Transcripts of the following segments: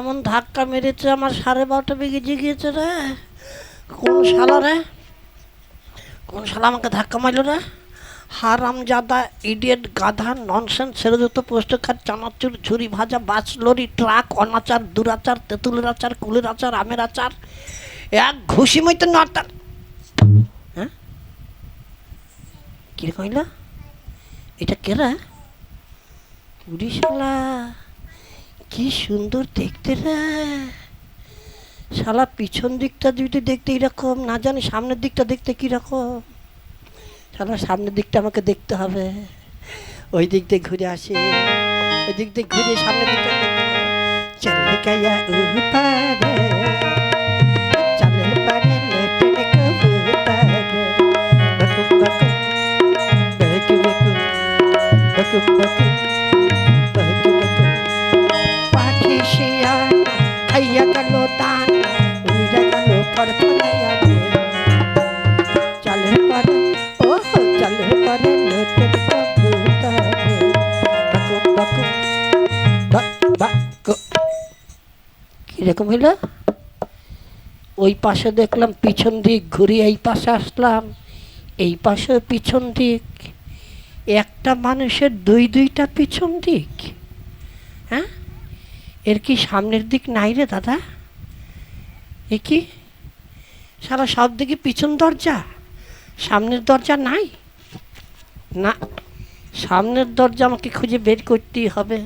এমন ধাক্কা মেরেছে, আমার সাড়ে বারোটা বেগে জেগিয়েছে রে। কোন শালা রে? কোন শালা আমাকে ধাক্কা মারল রে? হারাম জাদা ইডিয়েট গাধা ননসেন্স ছেড়ে দিত পোস্ট খাট চানাচুর ঝুরি ভাজা, বাস, লরি, ট্রাক, অনাচার, দুরাচার, তেঁতুলের আচার, কুলের আচার, আমের আচার, এক ঘুষি মইতে নটার হ্যাঁ? কি কইলা? এটা কে রে? উড়িশালা কি সুন্দর দেখতে রে। শালা পিছন দিকটা যদি দেখতে এরকম, না জানি সামনের দিকটা দেখতে কীরকম। শালা সামনের দিকটা আমাকে দেখতে হবে। ওই দিক দিয়ে ঘুরে আসে, ওই দিক দিয়ে ঘুরে সামনের দিকটা চলে গয়া কীরকম হইল? ওই পাশে দেখলাম, পিছন দিক ঘুরে এই পাশে আসলাম। এই পাশে পিছন দিক, একটা মানুষের দুই দুইটা পিছন দিক। হ্যাঁ? এর কি সামনের দিক নাই রে দাদা? এ কি? সারা সব দিকে পিছন দরজা? সামনের দরজা নাই? না, সামনের দরজা আমাকে খুঁজে বের করতেই হবে।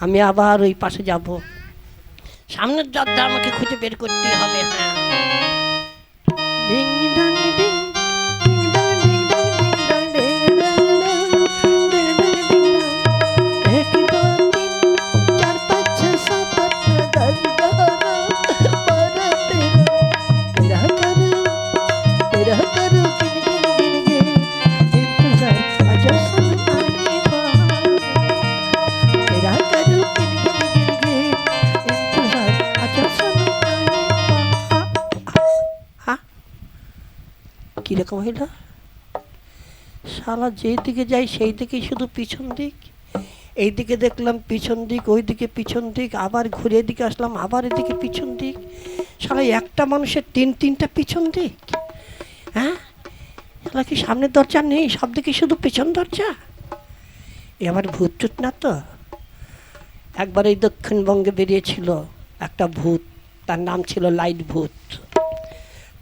আমি আবার ওই পাশে যাব। সামনের দরজা আমাকে খুঁজে বের করতেই হবে হ্যাঁ। কীরকম হইল শালা যেই দিকে যাই, সেই দিকেই শুধু পিছন দিক। এই দিকে দেখলাম পিছন দিক, ওই দিকে পিছন দিক, আবার ঘুরে এদিকে আসলাম, আবার এদিকে পিছন দিক। শালা একটা মানুষের তিন তিনটা পিছন দিক। হ্যাঁ? শালা কি সামনের দরজা নেই? সব দিকে শুধু পিছন দরজা? এ আমার ভূত টুত না তো? একবার এই দক্ষিণবঙ্গে বেরিয়েছিল একটা ভূত, তার নাম ছিল লাইট ভূত।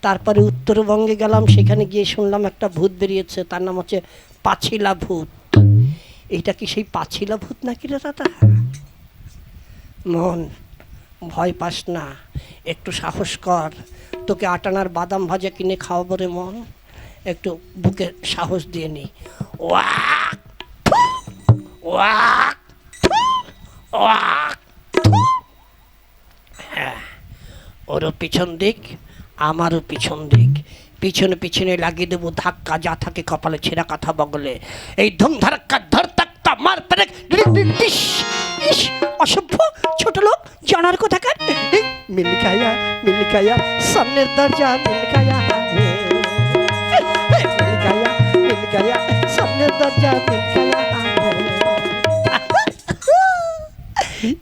তারপরে উত্তরবঙ্গে গেলাম, সেখানে গিয়ে শুনলাম একটা ভূত বেরিয়েছে, তার নাম হচ্ছে পাছিলা ভূত। এইটা কি সেই পাছিলা ভূত নাকি রে দাদা? মন, ভয় পাস না, একটু সাহস কর। তোকে আটানার বাদাম ভাজা কিনে খাওয়াবো রে মন, একটু বুকে সাহস দিয়ে নি। Walk walk walk. হ্যাঁ ওরও পিছন দিক। আমারও পিছন দিক। পিছনে পিছনে লাগিয়ে দেবো ধাক্কা, যা থাকে কপালে ছেঁড়া কথা বগলে। এই ধুম ধাক্কা ধর তাক্কা মার পেরেক অসভ্য, ছোট লোক, জানার কোথাকার সামনের দরজা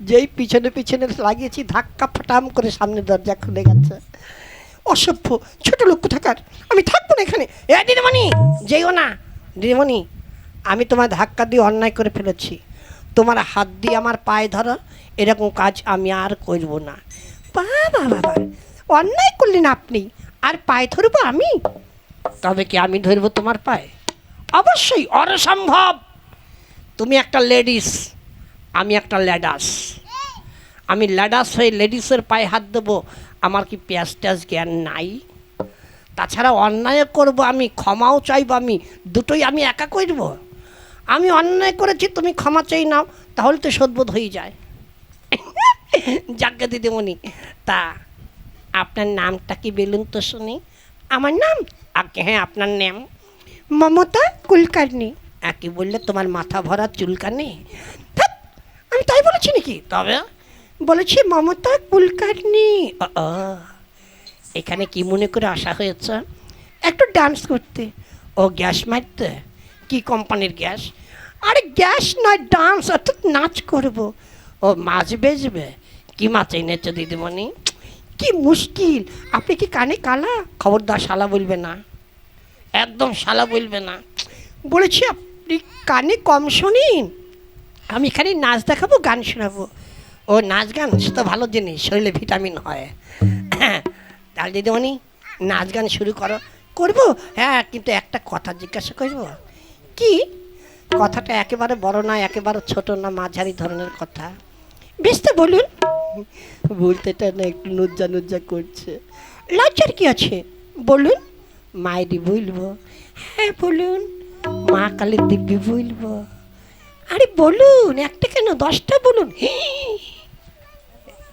যেই পিছনে পিছনে লাগিয়েছি, ধাক্কা ফাটাম করে সামনের দরজা খুলে গেছে। অসভ্য ছোট লোক থাকার। আমি থাকব না এখানে। এ, দিদিমণি! যেও না। দিদিমণি, আমি তোমার ধাক্কা দিয়ে অন্যায় করে ফেলেছি। তোমার হাত দিয়ে আমার পায়ে ধরো। এরকম কাজ আমি আর করব না। বাবা বাবা, অন্যায় করলেন আপনি। আর পায়ে ধরবো আমি? তবে কি আমি ধরবো তোমার পায়ে? অবশ্যই, অসম্ভব! তুমি একটা লেডিস, আমি একটা ল্যাডাস। আমি ল্যাডাস হয়ে লেডিসের পায়ে হাত দেবো। আমার কি প্যাস ট্যাস জ্ঞান নাই? তাছাড়া অন্যায় করব আমি ক্ষমাও চাইব আমি দুটোই আমি একা করব। আমি অন্যায় করেছি তুমি ক্ষমা চাই নাও তাহলে তো সদ্বোধ হয়ে যায়। যাজ্ঞা দিদিমণি তা আপনার নামটা কি বেলুন তো শুনি? আমার নাম? আগে হ্যাঁ আপনার নাম? মমতা কুলকার্নি কি বললে? তোমার মাথা ভরা চুলকানি? আমি তাই বলেছি নাকি? তবে বলেছি মমতা কুলকার্নি। এখানে কি মনে করে আসা হয়েছে? একটু ডান্স করতে। ও গ্যাস মারতে? কি কোম্পানির গ্যাস? আরে গ্যাস নয় ডান্স অর্থাৎ নাচ করব। ও মাছ বেচবে? কি মাছ এনেছো দিদিমণি? কি মুশকিল। আপনি কি কানে কালা? খবরদার শালা বলবে না। একদম শালা বলবে না। বলেছি আপনি কানে কম শুনিন। আমি এখানে নাচ দেখাবো গান শোনাবো। ও নাচ গান, সে তো ভালো জিনিস, শরীরে ভিটামিন হয়। তাহলে দিদিমণি, নাচ গান শুরু করো। করব? হ্যাঁ কিন্তু একটা কথা জিজ্ঞাসা করব। কি? কথাটা একেবারে বড় না, একেবারে ছোট না, মাঝারি ধরনের কথা। বেশ তো বলুন। বলতেটা না একটু নুজ্জা নুজ্জা করছে। লজ্জার কি আছে? বলুন। মায়েরই বলব। হ্যাঁ বলুন। মা কালীর দিব্যি বলব। আরে বলুন, একটা কেন? দশটা বলুন।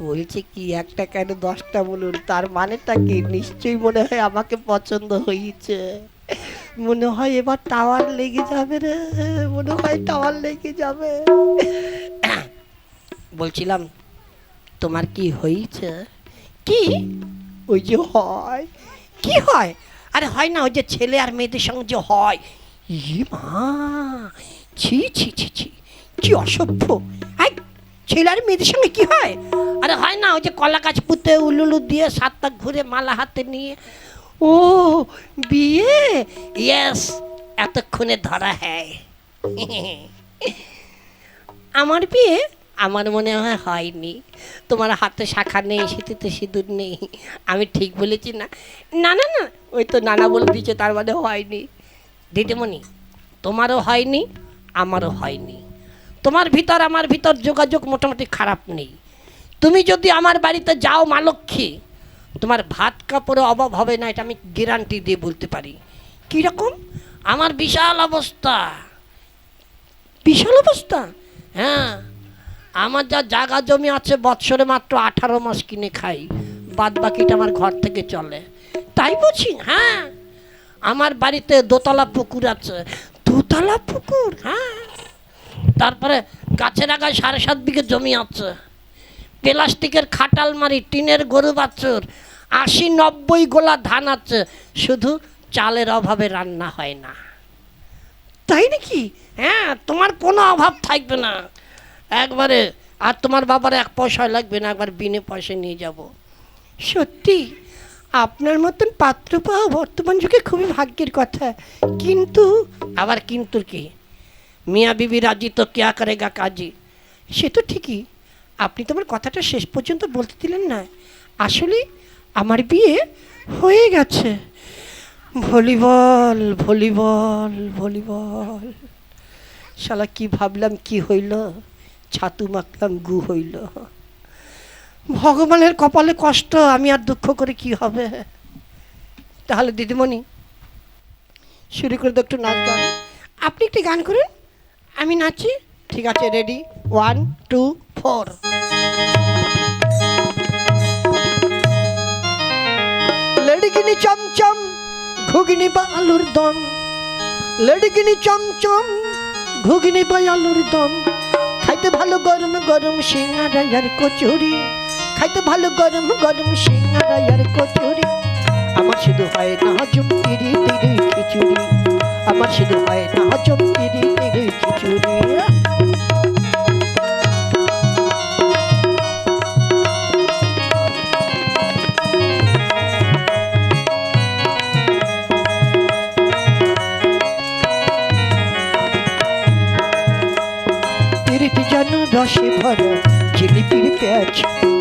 বলছে কি, একটা কেন দশটা বলুন? তার মানেটা কি? নিশ্চয়ই মনে হয় আমাকে পছন্দ হয়েছে। মনে হয় এবার টাওয়ার লেগে যাবে রে, মনে হয় টাওয়ার লেগে যাবে। বলছিলাম, তোমার কি হয়েছে? কি? ওই যে হয়। কি হয়? আরে হয় না, ওই যে ছেলে আর মেয়েদের সঙ্গে যে হয়। ই মা, ছি ছি ছি ছি, কি অসভ্য। ছেলে আর মেয়েদের সঙ্গে কি হয়? আরে হয় না, ওই যে কলা গাছ পুঁতে উলুলু দিয়ে সাতটা ঘুরে মালা হাতে নিয়ে। ও, বিয়ে? ইয়েস এতক্ষণে ধরা হ্যায়। আমার বিয়ে আমার মনে হয় হয়নি। তোমার হাতে শাখা নেই শীতিতে সিঁদুর নেই। আমি ঠিক বলেছি না? না না না, ওই তো নানা বলে দিয়েছে, তার মানে হয়নি। দিদিমণি, তোমারও হয়নি, আমারও হয়নি। তোমার ভিতর আমার ভিতর যোগাযোগ মোটামুটি খারাপ নেই। তুমি যদি আমার বাড়িতে যাও মা লক্ষ্মী, তোমার ভাত কাপড়ে অভাব হবে না, এটা আমি গ্যারান্টি দিয়ে বলতে পারি। কীরকম আমার বিশাল অবস্থা। বিশাল অবস্থা? হ্যাঁ। আমার যা জায়গা জমি আছে, বৎসরে মাত্র আঠারো মাস কিনে খাই। বাদ বাকিটা আমার ঘর থেকে চলে। তাই বুঝি হ্যাঁ। আমার বাড়িতে দোতলা পুকুর আছে। দোতলা পুকুর? হ্যাঁ। তারপরে গাছের আগায় সাড়ে সাত বিঘে জমি আছে। প্লাস্টিকের খাটাল মারি, টিনের গরু বাছুর, আশি নব্বই গোলা ধান আছে। শুধু চালের অভাবে রান্না হয় না। তাই নাকি? হ্যাঁ তোমার কোনো অভাব থাকবে না। একবারে, আর তোমার বাবার এক পয়সা লাগবে না, একবার বিনে পয়সা নিয়ে যাব। সত্যি? আপনার মতন পাত্র পাওয়া বর্তমান যুগে খুবই ভাগ্যের কথা। কিন্তু, আবার কিন্তু কি? মিয়া বিবি রাজি, তো কেয়া করেগা কাজী? সে তো ঠিকই। আপনি তোমার কথাটা শেষ পর্যন্ত বলতে দিলেন না। আসলে আমার বিয়ে হয়ে গেছে। Volleyball volleyball volleyball. শালা, কি ভাবলাম, কি হইল? ছাতু মাখলাম, গু হইল। ভগবানের কপালে কষ্ট, আমি আর দুঃখ করে কি হবে? তাহলে দিদিমণি, শুরু করে দাও একটু নাচ গান। আপনি একটি গান করুন। আমি নাচি? ঠিক আছে রেডি ওয়ান টু ফোর লড়কিনি চমচম, ঘুগনি বা আলুর দম। লড়কিনি চমচম, ঘুগনি বা আলুর দম। খাইতে ভালো গরম গরম সিঙ্গারা আর কচুরি। খাইতে ভালো গরম গরম সিঙ্গারা আর কচুরি। আমার শুধু হয় না তিরি খিচুড়ি। আমার শুধু হয় না তিরি খিচুড়ি। যেন রসে ভরা জিলিপির প্যাচ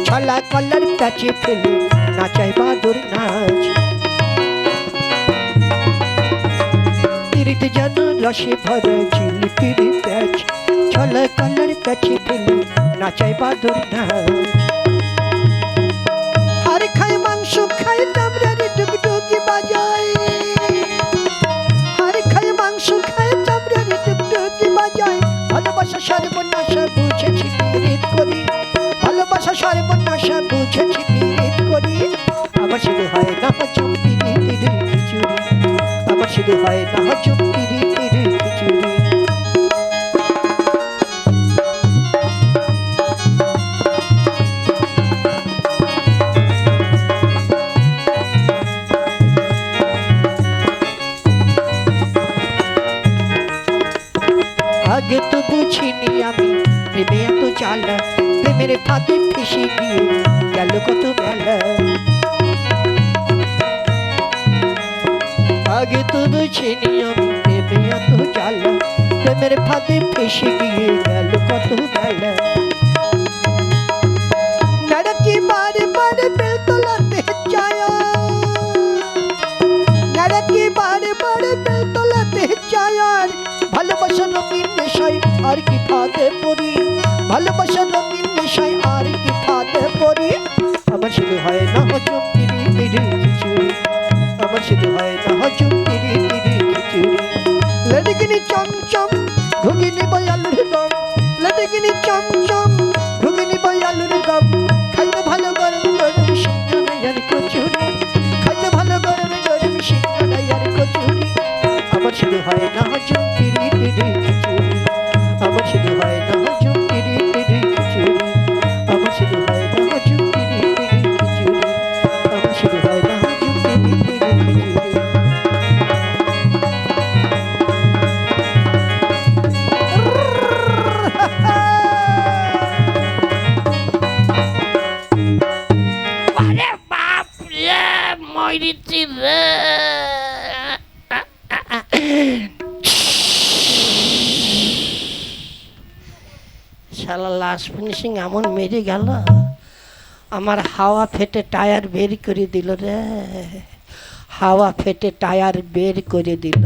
ছলা কলার প্যাচে ফেলে নাচাই বাদুর নাচ পিরিতি যেন রসে ভরা জিলিপির প্যাচ, ছলা কলার প্যাচে ফেলে নাচাই বাদুর নাচ। আর খাই মাংস খাই তামরারে ডুগডুগি বাজায়। আর খায় মাংস, খায় চামড়ারে টুকটুকি বাজায়। ভালোবাসা সর্বনাশা বুঝেছি পীড়িত করি। ভালোবাসা সর্বনাশা বুঝেছি পীড়িত করি। আমার শুধু হয় না চুপি শুধু হয় না চুপি আগে তো বুঝিনি আমি, প্রেমে এত জ্বালা, প্রেমের ফাঁদে ফেসে গিয়ে গেল কত বেলা। আগে তো বুঝিনি আমি প্রেমে এত জ্বালা। প্রেমের ফাঁদে ফেসে গিয়ে গেল কত বেলা। নারকি বারে বারে বেলতলাতে যায় নারকি বারে বারে বেলতলাতে যায় ভালোবাসা রঙিন নেশায় আর কি ফাঁদে পড়ি। ভালোবাসা রঙিন নেশায় আর কি ফাঁদে পড়ি। আমার শুধু হয় না হজম। লড়কিনি চমচম ঘুগিনি বয়ালুর গম লেডিকিনি চমচম ঘুগিনি বয়ালুর গম খাইতে ভালো গরম গরম সিঙ্গারা আর কচুরি। খাইতে ভালো গরম গরম সিঙ্গারা আর কচুরি। আমার শুধু হয় না হজম মরিছি রে শালা লাস্ট ফিনিশিং এমন মেরে গেল। আমার হাওয়া ফেটে টায়ার বের করে দিল রে। হাওয়া ফেটে টায়ার বের করে দিল।